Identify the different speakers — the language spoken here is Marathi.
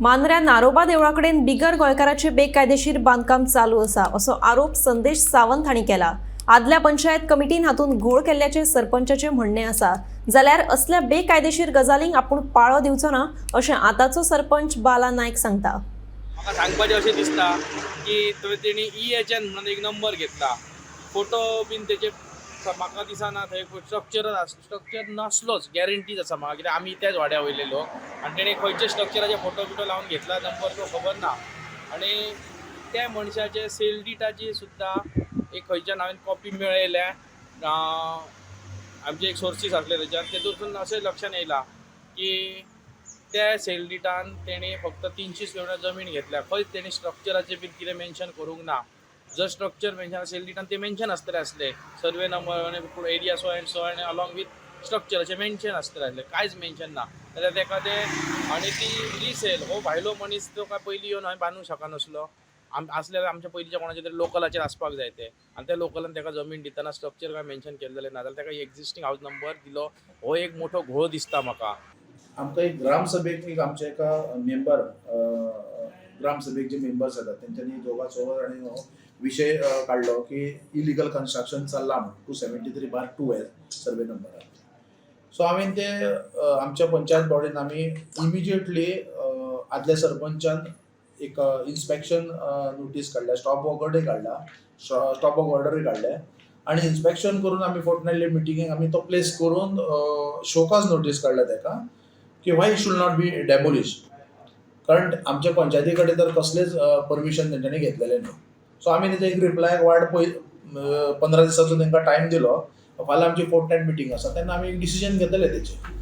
Speaker 1: मांद्र्या नारोबा देवळाकडे बिगर गोंयकाराचे बेकायदेशीर बांदकाम चालू आसा असो आरोप संदेश सावंत हांणी केला. आदल्या पंचायत कमिटीन हातूंत घोळ केल्ल्याचे सरपंचाचे म्हणणे आसा जाल्यार असल्या बेकायदेशीर गजालींक आपूण पाळो दिवचो ना अशें आतांचो सरपंच बाला नायक सांगता.
Speaker 2: म्हाका सांगपाचें अशें दिसता की तेणी ई एच एन म्हणून एक नंबर घेतला. फोटो बीन तेचे म्हाका दिसना थंय स्ट्रक्चर स्ट्रक्चर नासलोच गॅरंटीज आसा म्हाका कित्याक आमी त्याच वाड्या वयले लोक आनी तेणे खंयचे स्ट्रक्चराचे फोटो बिटो लावन घेतला नंबर तो खबर ना. आनी त्या मनशाचे सेल डिटाची सुद्दां एक खंयच्यान हांवें कॉपी मेळयल्या आमचे एक सोर्सीस आसले थंयच्यान तेतूंतसून अशें लक्षान येयलां की त्या सेल डिटान तेणी फक्त तिनशी स्क्वेअर जमीन घेतल्या. खंयच तेणी स्ट्रक्चराचें बीन कितें मेन्शन करूंक ना. जर स्ट्रक्चर मेन्शन असेल रिटर्न ते मेन्शन आसतले आसले सर्वे नंबर आनी एरिया सो अँड सो आनी अलॉंग विथ स्ट्रक्चराचें मेन्शन आसतलें आसलें कांयच मेन्शन ना. जाल्यार तेका ते आनी ती रिसेल हो भायलो मनीस तो काय पयलीं येवन हांवें बांदूंक शकनासलो आम आमच्या पयलींच्या कोणाच्या तरी लोकलाचेर आसपाक जाय ते आनी त्या लोकलान ताका जमीन दितना स्ट्रक्चर काय मेन्शन केल्लें ना जाल्यार ताका एक्झिस्टींग हाऊस नंबर दिलो. हो एक मोठो घोळ दिसता म्हाका
Speaker 3: आमकां एक ग्रामसभेक एक आमच्या एका मेंबर ग्रामसभेक जे मेंबर्स येतात तेंच्यांनी दोगा चोर आनी हो विशय काडलो की इलिगल कन्स्ट्रक्शन चल्लां म्हणून. Two seventy three bar two as survey number so हांवें ते आमच्या पंचायत बॉडीन आमी इमिजिएटली आदल्या सरपंचान एक इन्स्पेक्शन नोटीस काडल्या स्टॉप वर्क ऑर्डर काडला स्टॉप वर्क ऑर्डरूय काडल्या आनी इन्स्पेक्शन करून आमी फोर्टनायटली मिटिंगेक आमी तो प्लेस करून शोकाज नोटीस काडल्या तेका की why should not be demolish कारण आमच्या पंचायती कडेन तर कसलेच परमिशन तेंच्यांनी घेतलेलें न्हू सो आमी तेजे एक रिप्लाय वाट पय पंदरा दिसांचो तेंकां टायम दिलो. फाल्यां आमची फोर्टनायट मिटींग आसा तेन्ना आमी एक डिसिजन घेतले तेचे